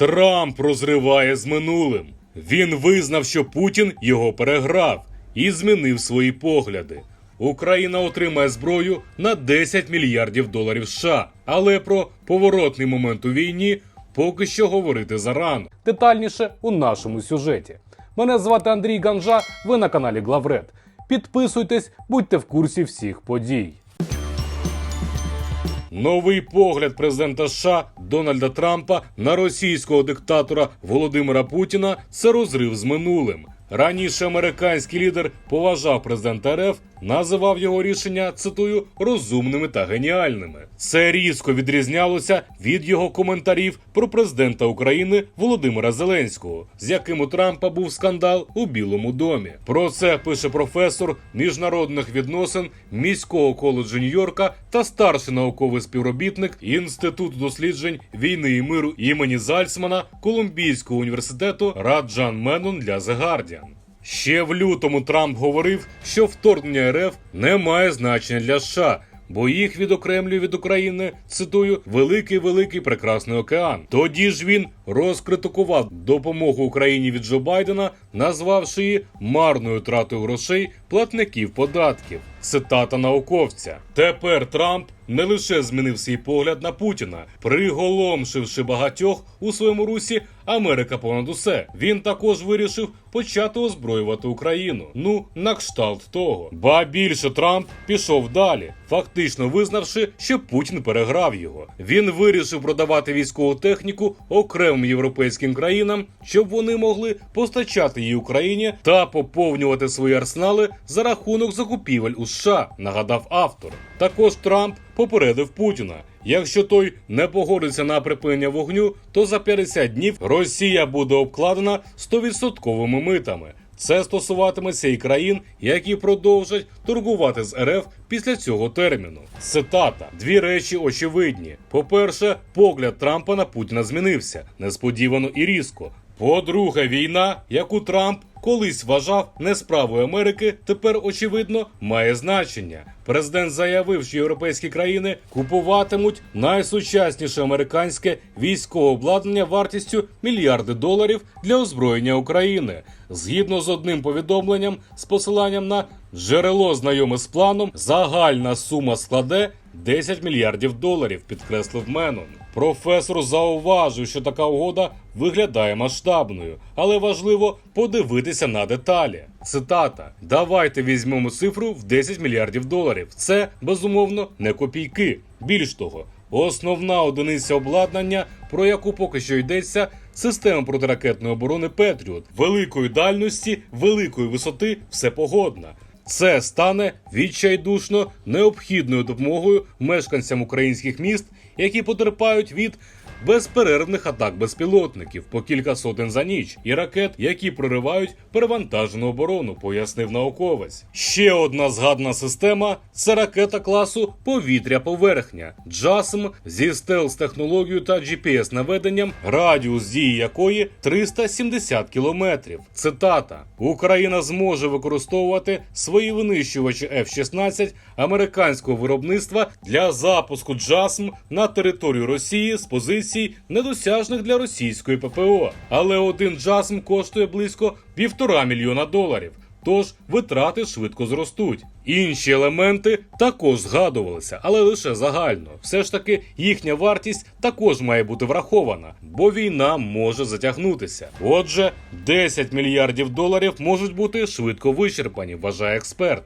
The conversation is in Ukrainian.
Трамп розриває з минулим. Він визнав, що Путін його переграв і змінив свої погляди. Україна отримає зброю на 10 мільярдів доларів США, але про поворотний момент у війні поки що говорити зарано. Детальніше у нашому сюжеті. Мене звати Андрій Ганжа. Ви на каналі Главред. Підписуйтесь, будьте в курсі всіх подій. Новий погляд президента США Дональда Трампа на російського диктатора Володимира Путіна це розрив з минулим. Раніше американський лідер поважав президента РФ, називав його рішення цитую розумними та геніальними. Це різко відрізнялося від його коментарів про президента України Володимира Зеленського, з яким у Трампа був скандал у Білому домі. Про це пише професор міжнародних відносин міського коледжу Нью-Йорка та старший науковий співробітник Інституту досліджень війни і миру імені Зальцмана Колумбійського університету Раджан Менон для The Guardian. Ще в лютому Трамп говорив, що вторгнення РФ не має значення для США. Бо їх відокремлює від України, цитую, великий великий прекрасний океан. Тоді ж він розкритикував допомогу Україні від Джо Байдена, назвавши її марною тратою грошей платників податків. Цитата науковця. Тепер Трамп не лише змінив свій погляд на Путіна, приголомшивши багатьох у своєму русі Америка понад усе. Він також вирішив почати озброювати Україну. Ну, на кшталт того. Ба більше Трамп пішов далі, фактично визнавши, що Путін переграв його. Він вирішив продавати військову техніку окремим європейським країнам, щоб вони могли постачати її Україні та поповнювати свої арсенали за рахунок закупівель у США, нагадав автор. Також Трамп попередив Путіна. Якщо той не погодиться на припинення вогню, то за 50 днів Росія буде обкладена 100% митами. Це стосуватиметься і країн, які продовжать торгувати з РФ після цього терміну. Цитата: дві речі очевидні. По-перше, погляд Трампа на Путіна змінився несподівано і різко. По-друге, війна, яку Трамп колись вважав не справою Америки, тепер очевидно має значення. Президент заявив, що європейські країни купуватимуть найсучасніше американське військове обладнання вартістю мільярди доларів для озброєння України. Згідно з одним повідомленням з посиланням на джерело знайоме з планом, загальна сума складе 10 мільярдів доларів, підкреслив Менон. Професор зауважив, що така угода виглядає масштабною, але важливо подивитися на деталі. Цитата: Давайте візьмемо цифру в 10 мільярдів доларів. Це безумовно не копійки. Більш того, основна одиниця обладнання, про яку поки що йдеться, система протиракетної оборони Петріот, великої дальності, великої висоти, всепогодна. Це стане відчайдушно необхідною допомогою мешканцям українських міст, які потерпають від безперервних атак безпілотників по кілька сотень за ніч і ракет, які проривають перевантажену оборону, пояснив науковець. Ще одна згадана система це ракета класу повітря-поверхня JASM зі стелс технологією та GPS наведенням, радіус дії якої 370 кілометрів. Цитата: Україна зможе використовувати свої винищувачі F-16 американського виробництва для запуску JASM на територію Росії з позицій, недосяжних для російської ППО. Але один JASM коштує близько півтора мільйона доларів. Тож витрати швидко зростуть. Інші елементи також згадувалися, але лише загально. Все ж таки їхня вартість також має бути врахована, бо війна може затягнутися. Отже, 10 мільярдів доларів можуть бути швидко вичерпані, вважає експерт.